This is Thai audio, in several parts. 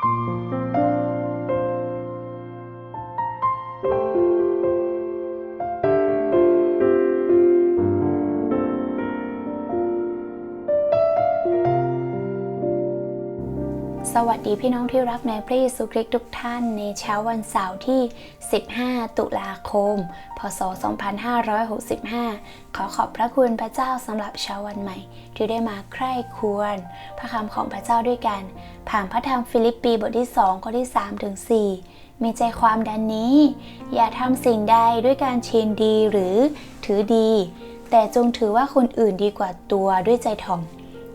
ส วัสดีพี่น้องที่รักในพระเยซูคริสต์ทุกท่านในเช้าวันเสาร์ที่ 15 ตุลาคม พศ 2565 ขอขอบพระคุณพระเจ้าสำหรับเช้าวันใหม่ ที่ได้มาใคร่ควร พระคำของพระเจ้าด้วยกัน ผ่านพระธรรมฟิลิปปีบทที่ 2 ข้อที่ 3 ถึง 4 มีใจความดังนี้ อย่าทำสิ่งใดด้วยการเชนดีหรือถือดี แต่จงถือว่าคนอื่นดีกว่าตัวด้วยใจถ่อม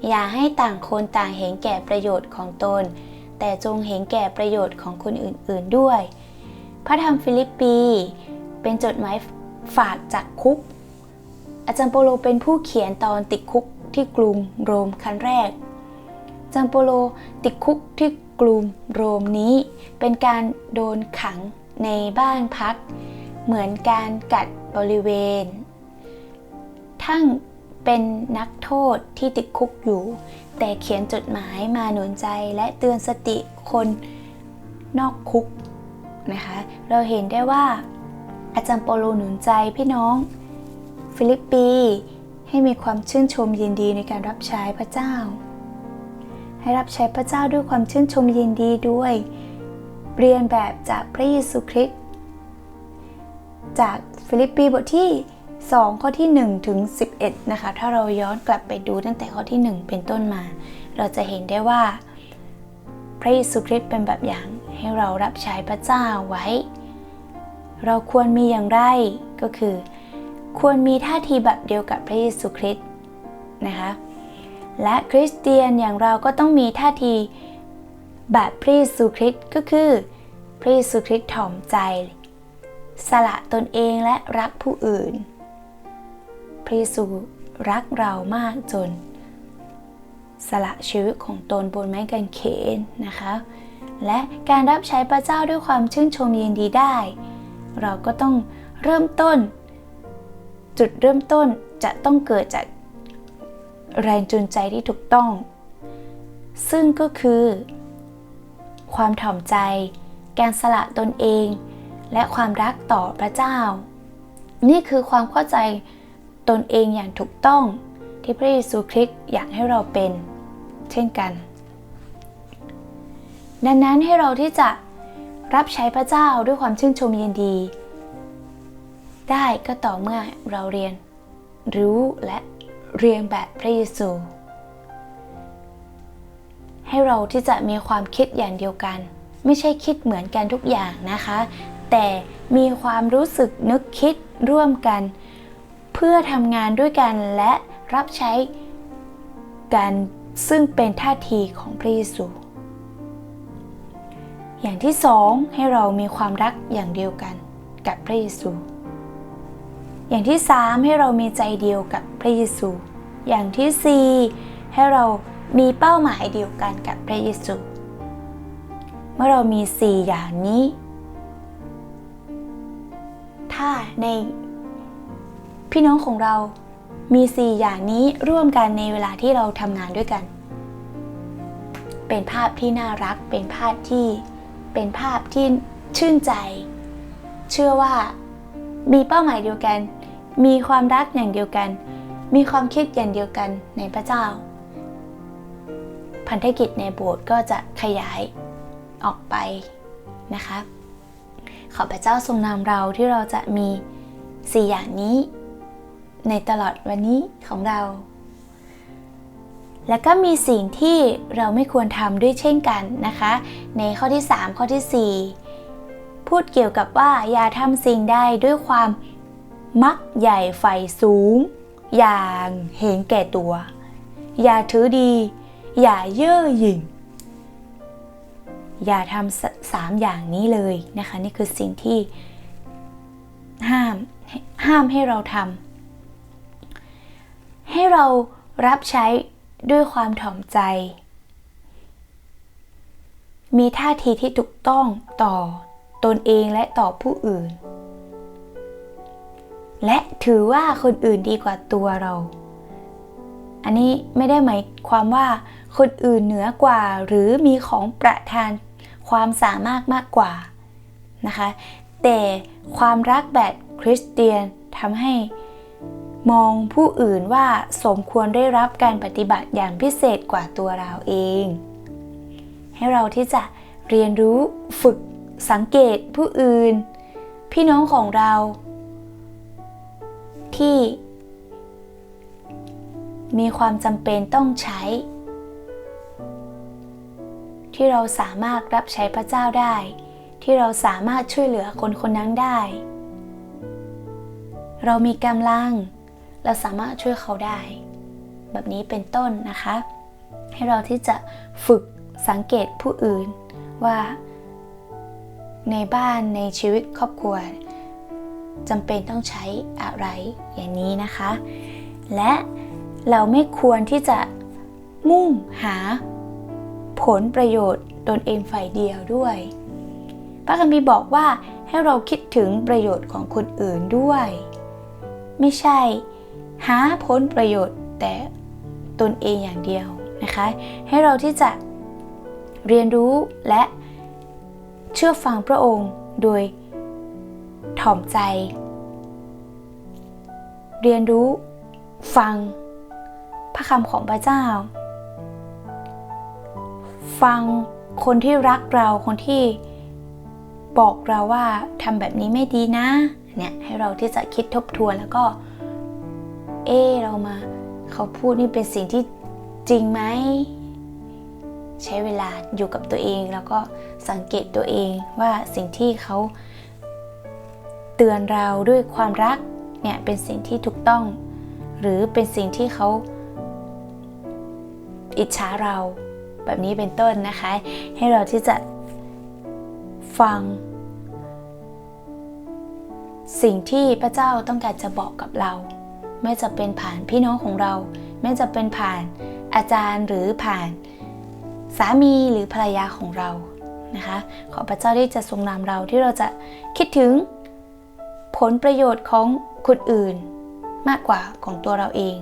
อย่าให้ต่างคนต่างเห็นแก่ประโยชน์ของตน แต่จงเห็นแก่ประโยชน์ของคนอื่น ๆด้วย พระธรรมฟิลิปปี เป็นจดหมายฝากจากคุก อาจารย์โปโลเป็นผู้เขียนตอนติดคุกที่กรุงโรมครั้งแรกอาจารย์โปโลติดคุกที่กรุงโรมนี้ เป็นการโดนขังในบ้านพัก เหมือนการกัดบริเวณ ทั้ง เป็นนักโทษที่ติดคุกอยู่ แต่เขียนจดหมายมาหนุนใจและเตือนสติคนนอกคุกนะคะ เราเห็นได้ว่าอาจารย์โปโลหนุนใจพี่น้อง ฟิลิปปีให้มีความชื่นชมยินดีในการรับใช้พระเจ้า ให้รับใช้พระเจ้าด้วยความชื่นชมยินดีด้วย เรียนแบบจากพระเยซูคริสต์จากฟิลิปปีบทที่ 2 ข้อที่1ถึง11 นะคะ ถ้าเราย้อนกลับไปดูตั้งแต่ข้อที่ 1 เป็นต้นมา เราจะเห็นได้ว่า พระเยซูคริสต์เป็นแบบอย่างให้เรารับใช้พระเจ้าไว้ เราควรมีอย่างไรก็คือ ควรมีท่าทีแบบเดียวกับพระเยซูคริสต์นะคะและคริสเตียนอย่างเราก็ต้องมีท่าทีแบบพระเยซูคริสต์ก็คือ พระเยซูคริสต์ถ่อมใจ สละตนเองและรักผู้อื่น พระเยซูรักเรามากจน สละชีวิตของตนบนไม้กางเขนนะคะ และการรับใช้พระเจ้าด้วยความชื่นชมยินดีได้ เราก็ต้องเริ่มต้น จุดเริ่มต้นจะต้องเกิดจากแรงจูงใจที่ถูกต้อง ซึ่งก็คือ ความถ่อมใจ การสละตนเอง และความรักต่อพระเจ้า นี่คือความเข้าใจ ตนเองอย่างถูกต้องที่พระเยซูคริสต์อยากให้เราเป็น เช่นกัน ดังนั้นให้เราที่จะรับใช้พระเจ้าด้วยความชื่นชมยินดี ได้ก็ต่อเมื่อเราเรียนรู้และเรียนแบบพระเยซู ให้เราที่จะมีความคิดอย่างเดียวกัน ไม่ใช่คิดเหมือนกันทุกอย่างนะคะ แต่มีความรู้สึกนึกคิดร่วมกัน เพื่อทำงานด้วยกันและรับใช้กันซึ่งเป็นท่าทีของพระเยซู อย่างที่สองให้เรามีความรักอย่างเดียวกันกับพระเยซู อย่างที่สามให้เรามีใจเดียวกับพระเยซู อย่างที่สี่ให้เรามีเป้าหมายเดียวกันกับพระเยซู เมื่อเรามีสี่อย่างนี้ ถ้าใน พี่น้องของเรามีสี่อย่างนี้ร่วมกันในเวลาที่เราทำงานด้วยกัน เป็นภาพที่น่ารัก เป็นภาพที่เป็นภาพที่ชื่นใจ เชื่อว่ามีเป้าหมายเดียวกัน มีความรักอย่างเดียวกัน มีความคิดอย่างเดียวกันในพระเจ้า พันธกิจในโบสถ์ก็จะขยายออกไปนะคะ ขอพระเจ้าทรงนำเราที่เราจะมีสี่อย่างนี้ ในตลอดวันนี้ของเรา และก็มีสิ่งที่เราไม่ควรทำด้วยเช่นกันนะคะ ในข้อที่ 3 ข้อที่ 4 พูดเกี่ยวกับว่าอย่าทำสิ่งใดด้วยความมักใหญ่ไฟสูง อย่างเห็นแก่ตัว อย่าถือดี อย่าเย่อหยิ่งอย่าทำสสามอย่างนี้เลยนะคะ นี่คือสิ่งที่ห้ามห้ามให้เราทำ ให้เรารับใช้ด้วยความถ่อมใจ มีท่าทีที่ถูกต้องต่อตนเองและต่อผู้อื่น และถือว่าคนอื่นดีกว่าตัวเรา อันนี้ไม่ได้หมายความว่าคนอื่นเหนือกว่าหรือมีของประทานความสามารถมากกว่านะคะ แต่ความรักแบบคริสเตียนทำให้ มองผู้อื่นว่าสมควรได้รับการปฏิบัติอย่างพิเศษกว่าตัวเราเอง ให้เราที่จะเรียนรู้ฝึกสังเกตผู้อื่น พี่น้องของเรา ที่มีความจำเป็นต้องใช้ ที่เราสามารถรับใช้พระเจ้าได้ ที่เราสามารถช่วยเหลือคนคนนั้นได้ เรามีกำลัง เราสามารถช่วยเขาได้ แบบนี้เป็นต้นนะคะ ให้เราที่จะฝึกสังเกตผู้อื่นว่า ในบ้านในชีวิตครอบครัวจำเป็นต้องใช้อะไรอย่างนี้นะคะ และเราไม่ควรที่จะมุ่งหาผลประโยชน์ตนเองฝ่ายเดียวด้วยพระคัมภีร์บอกว่าให้เราคิดถึงประโยชน์ของคนอื่นด้วย ไม่ใช่ หาผลประโยชน์แต่ตนเองอย่างเดียวนะคะ ให้เราที่จะเรียนรู้และเชื่อฟังพระองค์โดยถ่อมใจ เรียนรู้ฟังพระคำของพระเจ้า ฟังคนที่รักเราคนที่บอกเราว่าทำแบบนี้ไม่ดีนะเนี่ยให้เราที่จะคิดทบทวนแล้วก็ เออเรามา เขาพูดนี่เป็นสิ่งที่จริงไหม ใช้เวลาอยู่กับตัวเองแล้วก็สังเกตตัวเองว่าสิ่งที่เขาเตือนเราด้วยความรักเนี่ยเป็นสิ่งที่ถูกต้อง หรือเป็นสิ่งที่เขาอิจฉาเราแบบนี้เป็นต้นนะคะ ให้เราที่จะฟัง สิ่งที่พระเจ้าต้องการจะบอกกับเรา ไม่จะเป็นผ่านพี่น้องของเรา ไม่จะเป็นผ่านอาจารย์หรือผ่านสามีหรือภรรยาของเรานะคะ ขอพระเจ้าที่จะทรงนำเราที่เราจะคิดถึงผลประโยชน์ของคนอื่นมากกว่าของตัวเราเอง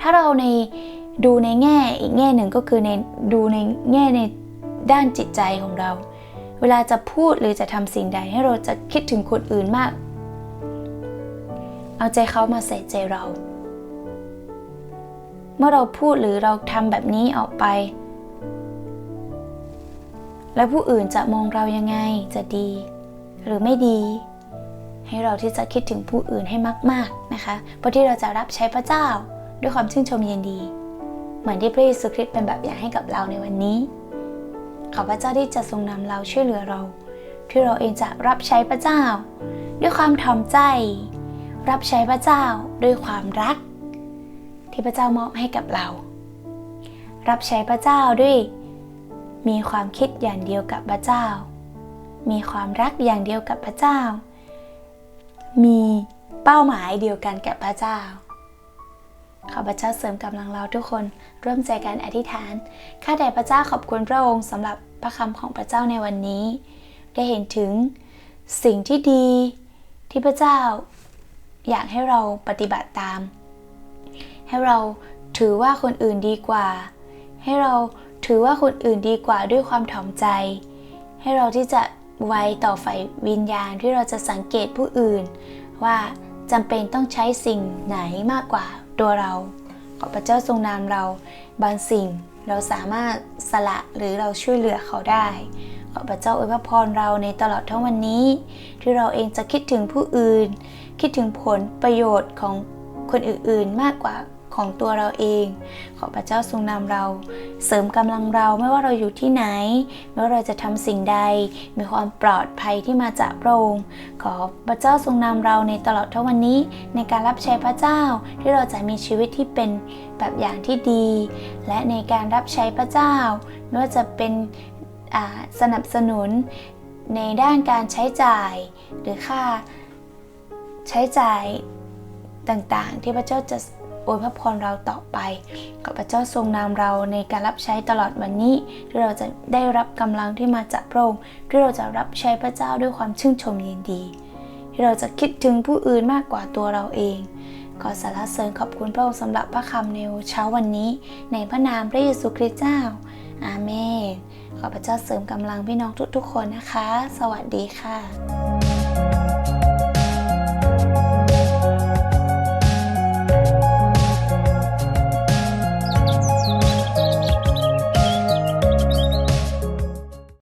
ถ้าเราในดูในแง่อีกแง่หนึ่งก็คือในดูในแง่ในด้านจิตใจของเรา เวลาจะพูดหรือจะทำสิ่งใดให้เราจะคิดถึงคนอื่นมาก เอาใจเขามาใส่ใจเรา เมื่อเราพูดหรือเราทำแบบนี้ออกไป แล้วผู้อื่นจะมองเรายังไงจะดี หรือไม่ดี ให้เราที่จะคิดถึงผู้อื่นให้มาก ๆนะคะเพราะที่เราจะรับใช้พระเจ้าด้วยความชื่นชมยินดี เหมือนที่พระเยซูคริสต์เป็นแบบอย่างให้กับเราในวันนี้ขอพระเจ้าที่จะทรงนำเราช่วยเหลือเรา ที่เราเองจะรับใช้พระเจ้า ด้วยความถ่อมใจ รับใช้พระเจ้าด้วยความรัก ที่พระเจ้ามอบให้กับเรา รับใช้พระเจ้าด้วย มีความคิดอย่างเดียวกับพระเจ้า มีความรักอย่างเดียวกับพระเจ้า มีเป้าหมายเดียวกันกับพระเจ้าขอพระเจ้าเสริมกำลังเราทุกคนร่วมใจกันอธิษฐาน ข้าแต่พระเจ้าขอบคุณพระองค์สำหรับพระคำของพระเจ้าในวันนี้ ได้เห็นถึงสิ่งที่ดีที่พระเจ้า อยากให้เราปฏิบัติตาม ให้เราถือว่าคนอื่นดีกว่า ให้เราถือว่าคนอื่นดีกว่าด้วยความถ่อมใจ ให้เราที่จะไวต่อไฟวิญญาณที่เราจะสังเกตผู้อื่น ว่าจำเป็นต้องใช้สิ่งไหนมากกว่าตัวเราขอพระเจ้าทรงนามเราบางสิ่งเราสามารถสละหรือเราช่วยเหลือเขาได้ ขอพระเจ้าอวยพรเราในตลอดทั้งวันนี้ ที่เราเองจะคิดถึงผู้อื่น คิดถึงผลประโยชน์ของคนอื่นๆ มากกว่าของตัวเราเอง ขอพระเจ้าทรงนำเรา เสริมกำลังเราไม่ว่าเราอยู่ที่ไหน ไม่ว่าเราจะทำสิ่งใด มีความปลอดภัยที่มาจากพระองค์ขอพระเจ้าทรงนำเราในตลอดทั้งวันนี้ ในการรับใช้พระเจ้าที่เราจะมีชีวิตที่เป็นแบบอย่างที่ดี และในการรับใช้พระเจ้าไม่ว่าจะเป็น สนับสนุนในด้านการใช้จ่าย หรือค่าใช้จ่ายต่างๆ ที่พระเจ้าจะอวยพระพรเราต่อไป ขอพระเจ้าทรงนำเราในการรับใช้ตลอดวันนี้ ที่เราจะได้รับกำลังที่มาจากพระองค์ที่เราจะรับใช้พระเจ้าด้วยความชื่นชมยินดี ที่เราจะคิดถึงผู้อื่นมากกว่าตัวเราเอง ขอสรรเสริญขอบคุณพระองค์สำหรับพระคำในเช้าวันนี้ ในพระนามพระเยซูคริสต์เจ้า อาเมน ขอพระเจ้าเสริมกำลังพี่น้องทุกๆคนนะคะ สวัสดีค่ะ